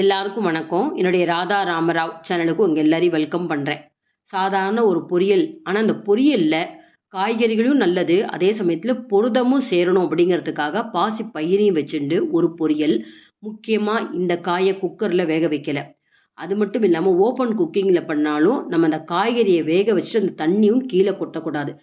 எல்லாருக்கும் வணக்கம். என்னுடைய ராதா ராமராவ் சேனலுக்கு உங்கள் எல்லாரையும் வெல்கம் பண்ணுறேன் சாதாரண ஒரு பொரியல். ஆனால் அந்த பொரியலில் காய்கறிகளும் நல்லது அதே சமயத்தில் புரதமும் சேரணும் அப்படிங்கிறதுக்காக பாசி பயிரையும் வச்சுண்டு ஒரு பொரியல். முக்கியமாக இந்த காயை குக்கரில் வேக வைக்கல. அது மட்டும் இல்லாமல் ஓப்பன் குக்கிங்கில் பண்ணாலும் நம்ம அந்த காய்கறியை வேக வச்சுட்டு அந்த தண்ணியும் கீழே கொட்டக்கூடாது.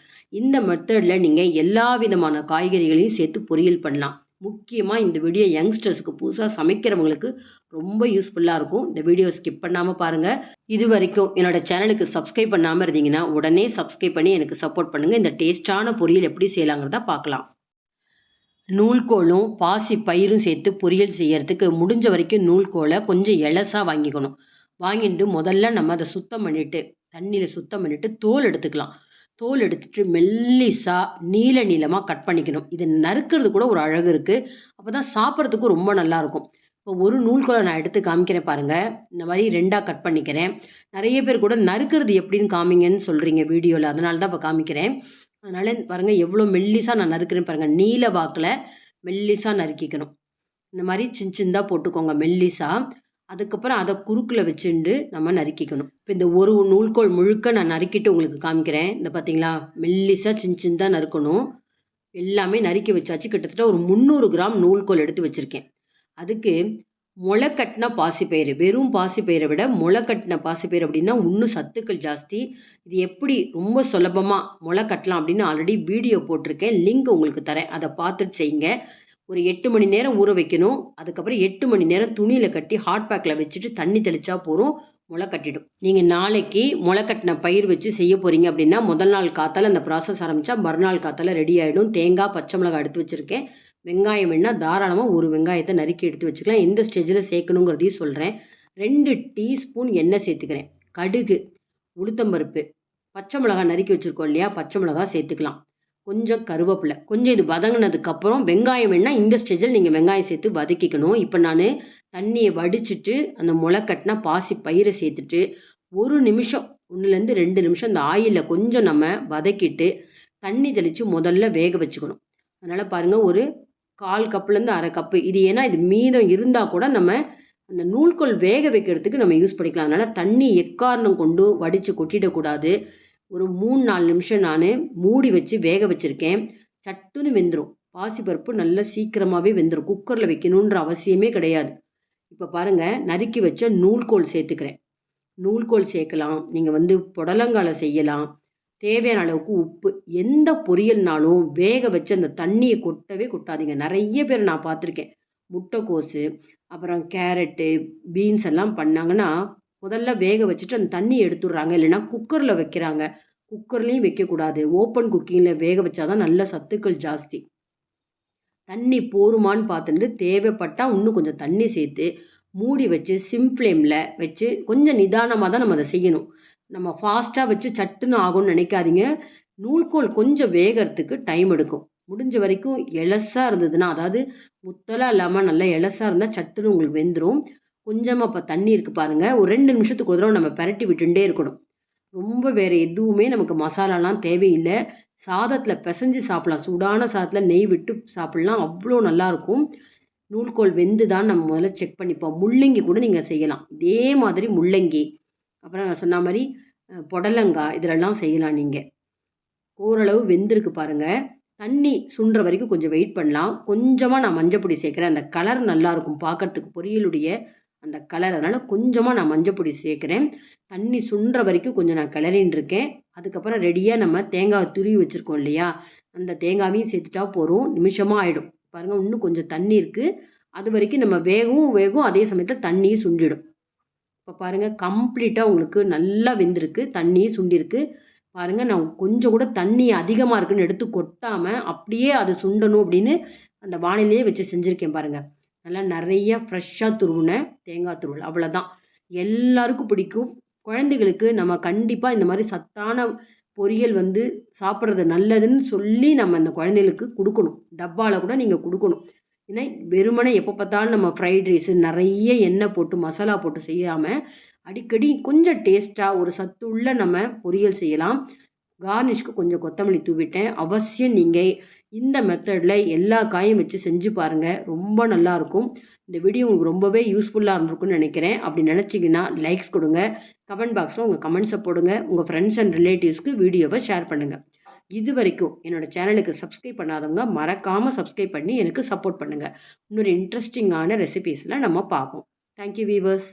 இந்த மெத்தடில் நீங்கள் எல்லா விதமான காய்கறிகளையும் சேர்த்து பொரியல் பண்ணலாம். முக்கியமாக இந்த வீடியோ யங்ஸ்டர்ஸ்க்கு புதுசாக சமைக்கிறவங்களுக்கு ரொம்ப யூஸ்ஃபுல்லாக இருக்கும். இந்த வீடியோ ஸ்கிப் பண்ணாமல் பாருங்கள் இது வரைக்கும் என்னோடய சேனலுக்கு சப்ஸ்கிரைப் பண்ணாமல் இருந்தீங்கன்னா உடனே சப்ஸ்கிரைப் பண்ணி எனக்கு சப்போர்ட் பண்ணுங்கள் இந்த டேஸ்டான பொரியல் எப்படி செய்யலாங்கிறத பார்க்கலாம். நூல்கோலும் பாசி பயிரும் சேர்த்து பொரியல் செய்யறதுக்கு முடிஞ்ச வரைக்கும் நூல்கோலை கொஞ்சம் எலசாக வாங்கிக்கணும். வாங்கிட்டு முதல்ல நம்ம அதை சுத்தம் பண்ணிவிட்டு தண்ணியில் சுத்தம் பண்ணிவிட்டு தோல் எடுத்துக்கலாம். தோல் எடுத்துட்டு மெல்லிசாக நீல நீளமாக கட் பண்ணிக்கணும். இது நறுக்கிறது கூட ஒரு அழகு இருக்குது அப்போ தான் சாப்பிட்றதுக்கும் ரொம்ப நல்லாயிருக்கும் இப்போ ஒரு நூல்கோலை நான் எடுத்து காமிக்கிறேன் பாருங்கள் இந்த மாதிரி ரெண்டாக கட் பண்ணிக்கிறேன். நிறைய பேர் கூட நறுக்கிறது எப்படின்னு காமிங்கன்னு சொல்கிறீங்க வீடியோவில் அதனால தான் இப்போ காமிக்கிறேன். அதனால் பாருங்கள் எவ்வளோ மெல்லிசாக நான் நறுக்கிறேன் பாருங்கள் நீல வாக்கில் மெல்லிசாக நறுக்கிக்கணும். இந்த மாதிரி சின்ன சின்னதாக போட்டுக்கோங்க மெல்லிசாக அதுக்கப்புறம் அதை குறுக்கில் வச்சுண்டு நம்ம நறுக்கிக்கணும். இப்போ இந்த ஒரு நூல்கோல் முழுக்க நான் நறுக்கிட்டு உங்களுக்கு காமிக்கிறேன். இந்த பார்த்தீங்களா மெல்லிசாக சின்ன சின்னதாக நறுக்கணும். எல்லாமே நறுக்கி வச்சாச்சு. கிட்டத்தட்ட ஒரு முந்நூறு கிராம் நூல்கோல் எடுத்து வச்சுருக்கேன். அதுக்கு முளை கட்டின பாசிப்பயிறு வெறும் பாசிப்பயிரை விட முளை கட்டின பாசிப்பயிறு அப்படின்னா இன்னும் சத்துக்கள் ஜாஸ்தி. இது எப்படி ரொம்ப சுலபமாக முளை கட்டலாம் அப்படின்னு ஆல்ரெடி வீடியோ போட்டிருக்கேன். லிங்க் உங்களுக்கு தரேன். அதை பார்த்துட்டு செய்யுங்க. ஒரு எட்டு மணி நேரம் ஊற வைக்கணும். அதுக்கப்புறம் எட்டு மணி நேரம் துணியில் கட்டி ஹாட் பேக்கில் வச்சுட்டு தண்ணி தெளித்தா போகிறோம் முளை கட்டிடும். நீங்கள் நாளைக்கு முளை கட்டின பயிர் வச்சு செய்ய போகிறீங்க அப்படின்னா முதல் நாள் காத்தால் அந்த ப்ராசஸ் ஆரம்பித்தா மறுநாள் காத்தால் ரெடி ஆகிடும் தேங்காய் பச்சை மிளகாய் எடுத்து வச்சுருக்கேன். வெங்காயம் வேணால் தாராளமாக ஒரு வெங்காயத்தை நறுக்கி எடுத்து வச்சுக்கலாம். எந்த ஸ்டேஜில் சேர்க்கணுங்கிறதையும் சொல்கிறேன் ரெண்டு டீஸ்பூன் எண்ணெய் சேர்த்துக்கிறேன். கடுகு உளுத்தம்பருப்பு பச்சை மிளகாய் நறுக்கி வச்சுருக்கோம் இல்லையா? பச்சை மிளகாய் சேர்த்துக்கலாம். கொஞ்சம் கருவேப்பிலை. கொஞ்சம் இது வதங்கினதுக்கப்புறம் வெங்காயம் வேணால் இந்த ஸ்டேஜில் நீங்கள் வெங்காயம் சேர்த்து வதக்கிக்கணும். இப்போ நான் தண்ணியை வடிச்சிட்டு அந்த முளைக்கட்டினா பாசி பயிரை சேர்த்துட்டு ஒரு நிமிஷம் ஒன்றுலேருந்து ரெண்டு நிமிஷம் அந்த ஆயிலில் கொஞ்சம் நம்ம வதக்கிட்டு தண்ணி தெளித்து முதல்ல வேக வச்சுக்கணும். அதனால் பாருங்கள் ஒரு கால் கப்புலேருந்து அரை கப்பு. இது ஏன்னா இது மீதம் இருந்தால் கூட நம்ம அந்த நூல்கோல் வேக வைக்கிறதுக்கு நம்ம யூஸ் பண்ணிக்கலாம். அதனால் தண்ணி எக்காரணம் கொண்டு வடித்து கொட்டிடக்கூடாது. ஒரு மூணு நாலு நிமிஷம் நான் மூடி வச்சு வேக வச்சுருக்கேன். சட்டுன்னு வெந்துடும் பாசிப்பருப்பு நல்லா சீக்கிரமாகவே வெந்துடும் குக்கரில் வைக்கணுன்ற அவசியமே கிடையாது. இப்போ பாருங்கள் நறுக்கி வச்ச நூல்கோல் சேர்த்துக்கிறேன். நூல்கோல் சேர்க்கலாம். நீங்கள் வந்து புடலங்காலை செய்யலாம். தேவையான அளவுக்கு உப்பு எந்த பொரியல்னாலும் வேக வச்சு அந்த தண்ணியை கொட்டவே கொட்டாதீங்க. நிறைய பேர் நான் பார்த்துருக்கேன். முட்டைக்கோஸு அப்புறம் கேரட்டு பீன்ஸ் எல்லாம் பண்ணாங்கன்னா முதல்ல வேக வச்சுட்டு அந்த தண்ணி எடுத்துடுறாங்க. இல்லைன்னா குக்கரில் வைக்கிறாங்க. குக்கர்லேயும் வைக்கக்கூடாது. ஓப்பன் குக்கிங்கில் வேக வச்சாதான் நல்ல சத்துக்கள் ஜாஸ்தி. தண்ணி போருமான்னு பார்த்துட்டு தேவைப்பட்டால் இன்னும் கொஞ்சம் தண்ணி சேர்த்து மூடி வச்சு சிம் ஃப்ளேமில் வச்சு கொஞ்சம் நிதானமாக தான் நம்ம அதை செய்யணும். நம்ம ஃபாஸ்ட்டாக வச்சு சட்டுன்னு ஆகும்னு நினைக்காதீங்க. நூல்கோல் கொஞ்சம் வேகிறதுக்கு டைம் எடுக்கும். முடிஞ்ச வரைக்கும் எலசாக இருந்ததுன்னா அதாவது முத்தலாக இல்லாமல் நல்லா எலசாக இருந்தால் சட்டுன்னு உங்களுக்கு வெந்துடும் கொஞ்சமாக இப்போ தண்ணி இருக்குது பாருங்கள் ஒரு ரெண்டு நிமிஷத்துக்கு ஒரு தடவை நம்ம பரட்டி விட்டுட்டே இருக்கணும். ரொம்ப வேறு எதுவுமே நமக்கு மசாலாலாம் தேவையில்லை. சாதத்தில் பிசைஞ்சு சாப்பிட்லாம். சூடான சாதத்தில் நெய் விட்டு சாப்பிட்லாம். அவ்வளோ நல்லாயிருக்கும் நூல்கோல் வெந்து தான் நம்ம முதல்ல செக் பண்ணிப்போம். முள்ளங்கி கூட நீங்கள் செய்யலாம். இதே மாதிரி முள்ளங்கி. அப்புறம் நான் சொன்ன மாதிரி புடலங்காய் இதிலெல்லாம் செய்யலாம் நீங்கள் ஓரளவு வெந்திருக்கு பாருங்கள் தண்ணி சுன்ற வரைக்கும் கொஞ்சம் வெயிட் பண்ணலாம். கொஞ்சமாக நான் மஞ்சள் பொடி சேர்க்குறேன். அந்த கலர் நல்லாயிருக்கும் பார்க்குறதுக்கு பொரியலுடைய அந்த கலர் அதனால் கொஞ்சமாக நான் மஞ்சள் பொடி சேர்க்குறேன். தண்ணி சுண்டுற வரைக்கும் கொஞ்சம் நான் கிளறின்னு இருக்கேன். அதுக்கப்புறம் ரெடியாக நம்ம தேங்காய் துருவி வச்சுருக்கோம் இல்லையா? அந்த தேங்காவையும் சேர்த்துட்டா போகிறோம் நிமிஷமாக ஆகிடும் பாருங்கள் இன்னும் கொஞ்சம் தண்ணி இருக்குது அது வரைக்கும் நம்ம வேகவும் வேகும் அதே சமயத்தில் தண்ணியும் சுண்டிடும். இப்போ பாருங்கள் கம்ப்ளீட்டாக உங்களுக்கு நல்லா வெந்திருக்கு. தண்ணியும் சுண்டிருக்கு. பாருங்கள் நான் கொஞ்சம் கூட தண்ணி அதிகமாக இருக்குன்னு எடுத்து கொட்டாமல் அப்படியே அது சுண்டணும் அப்படின்னு அந்த வானிலையே வச்சு செஞ்சுருக்கேன் பாருங்கள் நல்லா நிறைய ஃப்ரெஷ்ஷாக துருவின தேங்காய் துருவல். அவ்வளோதான் எல்லாருக்கும் பிடிக்கும். குழந்தைகளுக்கு நம்ம கண்டிப்பாக இந்த மாதிரி சத்தான பொரியல் வந்து சாப்பிட்றது நல்லதுன்னு சொல்லி நம்ம அந்த குழந்தைகளுக்கு கொடுக்கணும். டப்பாவில் கூட நீங்கள் கொடுக்கணும். ஏன்னா வெறுமனே எப்போ பார்த்தாலும் நம்ம ஃப்ரைட் ரைஸு நிறைய எண்ணெய் போட்டு மசாலா போட்டு செய்யாமல் அடிக்கடி கொஞ்சம் டேஸ்ட்டாக ஒரு சத்துள்ள நம்ம பொரியல் செய்யலாம். கார்னிஷ்க்கு கொஞ்சம் கொத்தமல்லி தூவிட்டேன். அவசியம் நீங்கள் இந்த மெத்தடில் எல்லா காயும் வச்சு செஞ்சு பாருங்கள் ரொம்ப நல்லாயிருக்கும் இந்த வீடியோ உங்களுக்கு ரொம்பவே யூஸ்ஃபுல்லாக இருந்திருக்கும்னு நினைக்கிறேன். அப்படி நினச்சிங்கன்னா லைக்ஸ் கொடுங்க. கமெண்ட் பாக்ஸில் உங்கள் கமெண்ட்ஸை போடுங்க. உங்கள் ஃப்ரெண்ட்ஸ் அண்ட் ரிலேட்டிவ்ஸ்க்கு வீடியோவை ஷேர் பண்ணுங்கள் இது வரைக்கும் என்னோடய சேனலுக்கு சப்ஸ்கிரைப் பண்ணாதவங்க மறக்காமல் சப்ஸ்கிரைப் பண்ணி எனக்கு சப்போர்ட் பண்ணுங்கள் இன்னொரு இன்ட்ரெஸ்டிங்கான ரெசிபீஸில் நம்ம பார்ப்போம். Thank you viewers